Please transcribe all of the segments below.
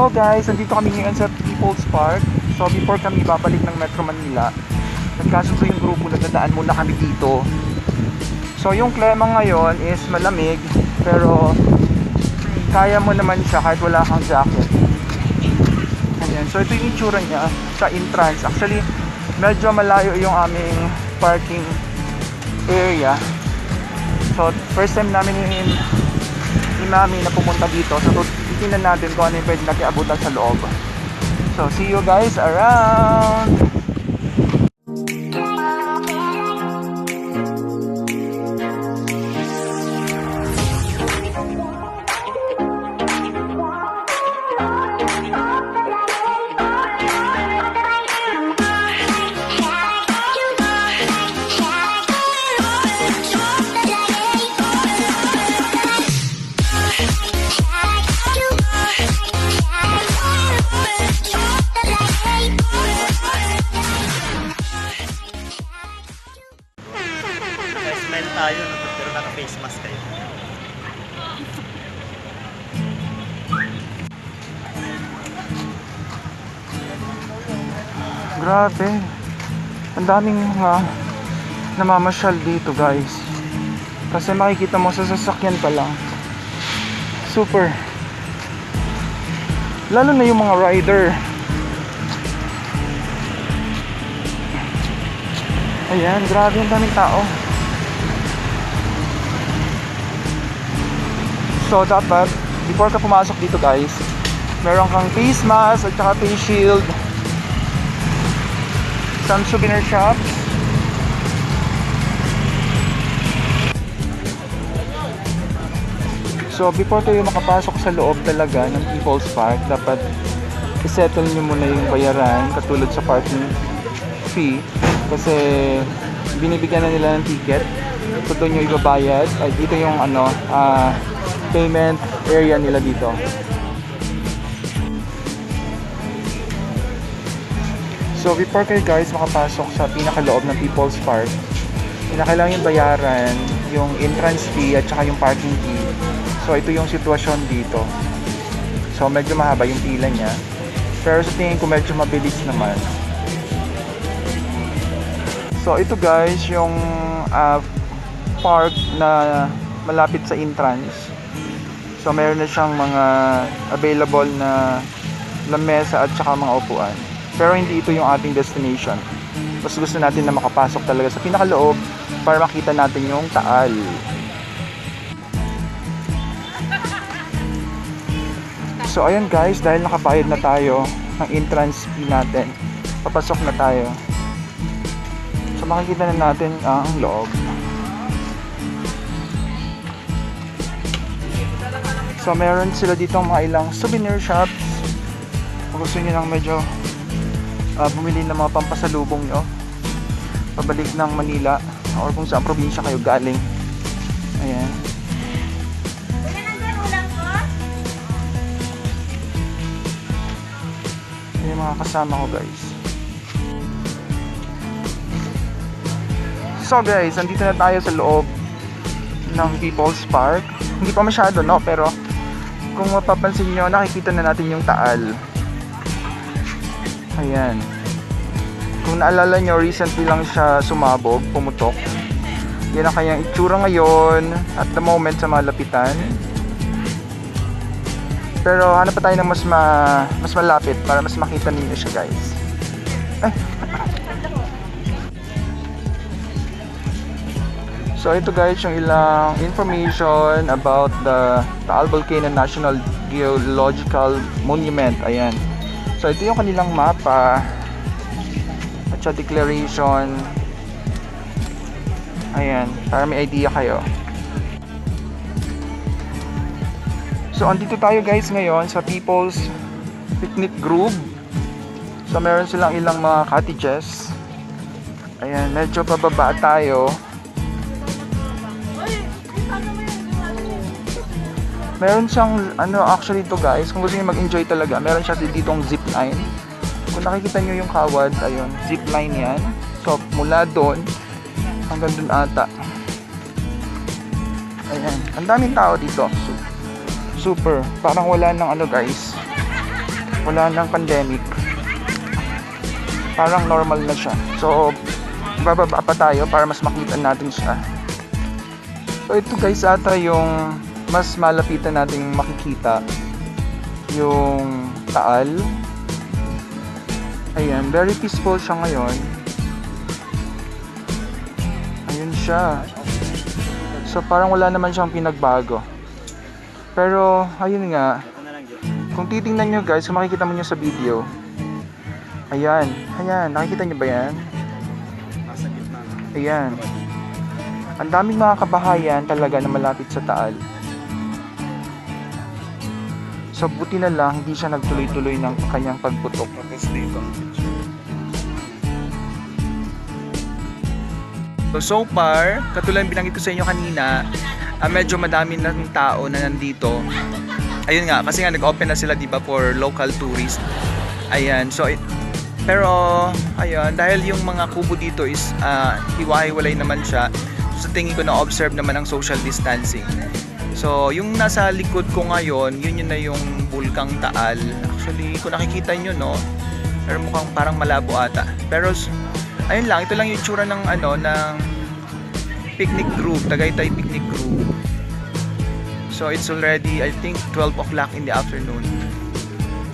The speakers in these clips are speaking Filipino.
So guys, nandito kami ngayon sa People's Park. So before kami babalik ng Metro Manila, nagkasundo yung grupo na dadaan muna kami dito. So yung klima ngayon is malamig, pero kaya mo naman siya kahit wala kang jacket. Ayan. So ito yung itsura niya sa entrance. Actually, medyo malayo yung aming parking area. So first time namin ni, ni Mami na pumunta dito. So titingnan natin kung ano yung pwede natin abutan sa loob. So see you guys around! Mask kayo. Grabe. Ang daming uh, namamasyal dito guys. Kasi makikita mo sa sasakyan pa lang. Super. Lalo na yung mga rider. Ayan, grabe ang daming tao. So dapat, before ka pumasok dito guys, meron kang face mask at saka face shield. Some souvenir shops. So before kayo makapasok sa loob talaga ng People's Park, dapat isettle nyo muna yung bayaran katulad sa parking fee. Kasi binibigyan na nila ng ticket. So doon nyo ibabayad ay dito yung ano ah, payment area nila dito So before kayo guys makapasok sa pinakaloob ng People's Park, kailangan yung bayaran, yung entrance fee at saka yung parking fee. So ito yung sitwasyon dito. So medyo mahaba yung pila niya. Pero sa tingin ko medyo mabilis naman. So ito guys yung ah, park na malapit sa entrance. So meron na siyang mga available na lamesa at saka mga upuan. Pero hindi ito yung ating destination. Mas gusto natin na makapasok talaga sa pinakaloob para makita natin yung taal. So ayun guys, dahil nakabayad na tayo ng entrance fee natin, papasok na tayo. So makikita na natin ang loob. So meron sila dito mga ilang souvenir shops. Kung gusto niyo lang medyo ah, bumili ng mga pampasalubong nyo pabalik ng Manila or kung saan probinsya kayo galing. Ayan. Ayan mga kasama ko guys. So guys andito na tayo sa loob ng People's Park. Hindi pa masyado no? Pero kung mapapansin nyo nakikita na natin yung taal Ayan. Kung naalala nyo, recently lang siya sumabog, pumutok. Yan ang kanyang itsura ngayon at the moment sa malapitan. Pero hanap pa tayo ng mas ma mas malapit para mas makita ninyo siya, guys. Ay. So ito guys yung ilang information about the Taal Volcano National Geological Monument. Ayan. So ito yung kanilang mapa at sa declaration. Ayan, para may idea kayo. So andito tayo guys ngayon sa People's Picnic Group. So meron silang ilang mga cottages. Ayan, medyo pababa tayo. Meron siyang, ano, actually to guys, kung gusto niyo mag-enjoy talaga, meron siya ditong zip line. Kung nakikita niyo yung kawad, ayun, zip line yan. So, mula doon, hanggang doon ata. Ayan, ang daming tao dito. Su- Super, parang wala nang ano guys. wala nang pandemic. Parang normal na siya. So, bababa pa tayo para mas makita natin siya. So, ito guys ata yung mas malapitan nating makikita yung Taal. Ayan, very peaceful siya ngayon. Ayun siya. So parang wala naman siyang pinagbago. Pero ayun nga, kung titingnan nyo guys, kung makikita mo nyo sa video, ayan, ayan, nakikita nyo ba yan? Ayan. Ang daming mga kabahayan talaga na malapit sa Taal. So buti na lang hindi siya nagtuloy-tuloy ng kanyang pagputok. Tapos dito. So, so far, katulad ng binanggit ko sa inyo kanina, ah, medyo madami ng tao na nandito. Ayun nga, kasi nga nag-open na sila 'di ba for local tourists. Ayan, so it- pero ayun, dahil yung mga kubo dito is ah, hiwa-hiwalay naman siya. So, sa tingin ko na observe naman ang social distancing. So, yung nasa likod ko ngayon, yun yun na yung Bulkang Taal. Actually, kung nakikita nyo, no, pero mukhang parang malabo ata. Pero ayun lang, ito lang yung tsura ng ano ng picnic group, Tagaytay picnic group. So it's already I think 12 o'clock in the afternoon.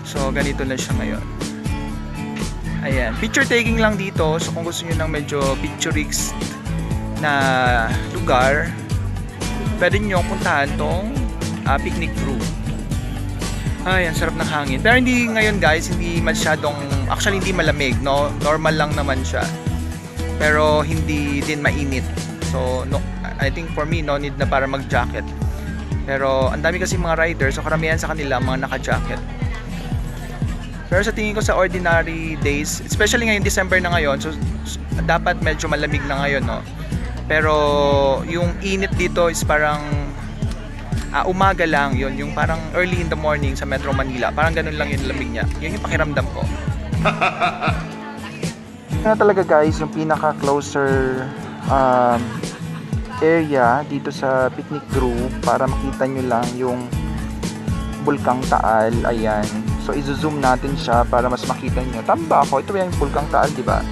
So ganito na siya ngayon. Ayan, picture taking lang dito. So kung gusto niyo ng medyo picturesque na lugar, pwede niyo puntahan tong ah, picnic group. Ay, ang sarap ng hangin. Pero hindi ngayon guys, hindi masyadong, actually hindi malamig, no? Normal lang naman siya. Pero hindi din mainit. So, no, I think for me, no need na para mag-jacket. Pero ang dami kasi mga riders, so karamihan sa kanila mga naka-jacket. Pero sa tingin ko sa ordinary days, especially ngayon December na ngayon, so dapat medyo malamig na ngayon, no? Pero yung init dito is parang ah, umaga lang yun, yung parang early in the morning sa Metro Manila. Parang ganun lang yung lamig niya. Yun yung pakiramdam ko. na talaga guys, yung pinaka closer um, area dito sa picnic group para makita nyo lang yung Bulkang Taal. Ayan. So, i-zoom natin siya para mas makita nyo. Tama ba ako? Ito yung Bulkang Taal, di ba?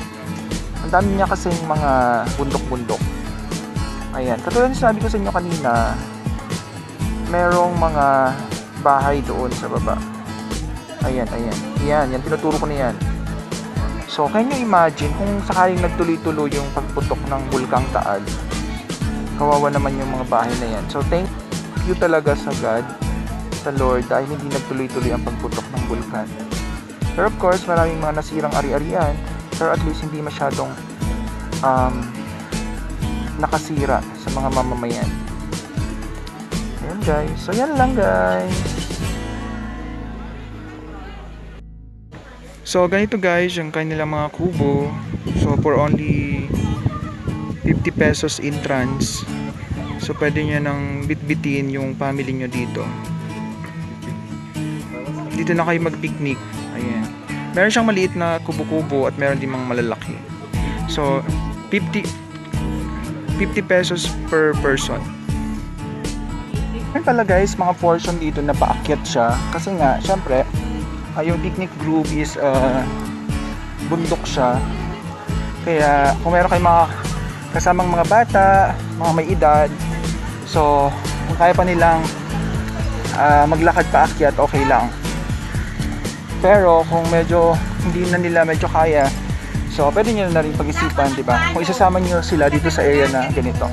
Ang dami niya kasi mga bundok-bundok. Ayan. Katulad ng sinabi ko sa inyo kanina, merong mga bahay doon sa baba. Ayan, ayan. Yan, yan. Tinuturo ko na yan. So, can you imagine kung sakaling nagtuloy-tuloy yung pagputok ng Bulkang Taal? Kawawa naman yung mga bahay na yan. So, thank you talaga sa God, sa Lord, dahil hindi nagtuloy-tuloy ang pagputok ng bulkan. Pero of course, maraming mga nasirang ari-arian, pero at least hindi masyadong um, nakasira sa mga mamamayan. Ayan guys. So, yan lang guys. So, ganito guys, yung kanilang mga kubo. So, for only 50 pesos entrance. So, pwede nyo nang bitbitin yung family nyo dito. Dito na kayo mag-picnic. Ayan. Meron siyang maliit na kubo-kubo at meron din mga malalaki. So, 50 50 pesos per person. Yan pala guys, mga portion dito na paakyat siya. Kasi nga, syempre, ah, yung picnic group is uh, bundok siya. Kaya kung meron kayong mga kasamang mga bata, mga may edad, so kung kaya pa nilang ah, maglakad paakyat, okay lang. Pero kung medyo hindi na nila medyo kaya, so pwede nyo na rin pag-isipan, di ba? Kung isasama nyo sila dito sa area na ganito.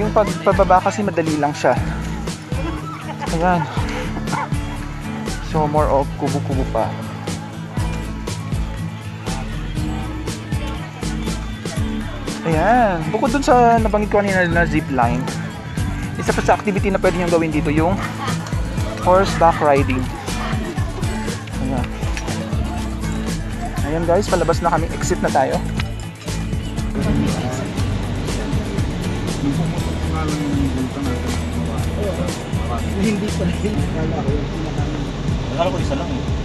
Yung pag pababa kasi madali lang siya. Ayan. So more of kubo-kubo pa. Ayan. Bukod dun sa nabanggit ko kanina na zip line, isa pa sa activity na pwede nyo gawin dito yung horseback riding. Ayan guys, palabas na kami. Exit na tayo. Akala ko isa lang eh.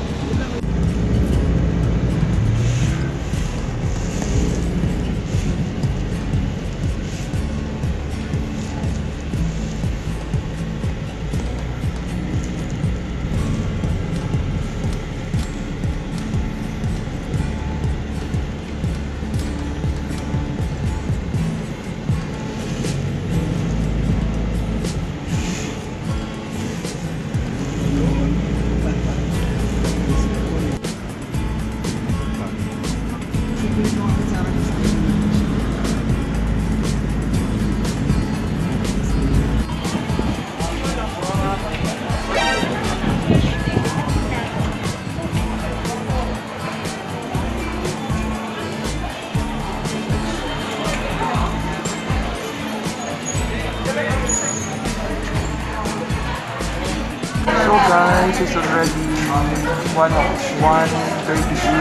So guys, it's already 1, 1.38 in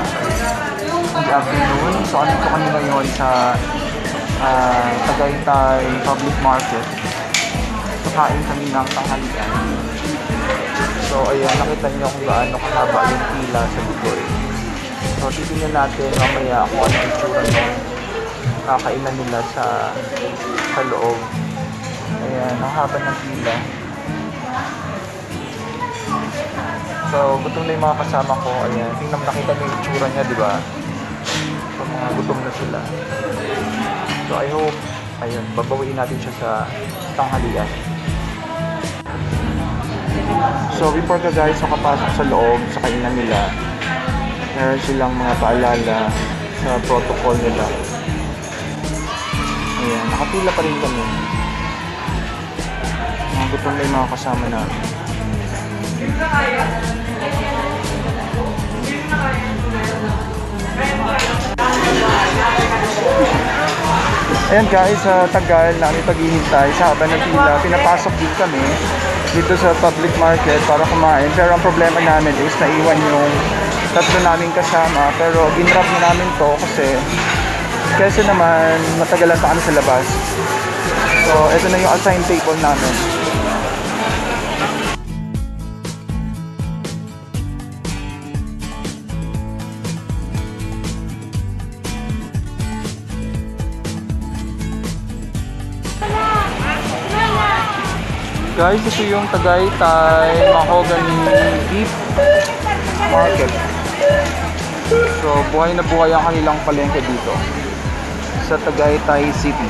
the afternoon. So andito kami ngayon sa ah, Tagaytay Public Market. Kakain kami ng tanghalian. So ayan, nakita niyo kung gaano kahaba yung pila sa Bugoy. So titingnan natin mamaya kung ano yung tsura ng kakainan nila sa, sa loob. Ayan, ang haba ng pila. So, gutom na yung mga kasama ko. Ayan, tingnan nakita niyo yung itsura niya, di ba? So, mga gutom na sila. So, I hope, ayun, babawiin natin siya sa tanghalian. So, before ka guys, makapasok sa loob, sa kainan nila, meron silang mga paalala sa protocol nila. Ayan, nakapila pa rin kami. Mga gutom na yung mga kasama namin. Ayan guys, sa Tagal na kami paghihintay sa haba ng pila, pinapasok din kami dito sa public market para kumain. Pero ang problema namin is naiwan yung tatlo naming kasama. Pero ginrap na namin to kasi kasi naman matagalan pa kami sa labas. So, ito na yung assigned table namin. Guys, ito yung Tagaytay Mahogany Beef Market. So, buhay na buhay ang kanilang palengke dito sa Tagaytay City.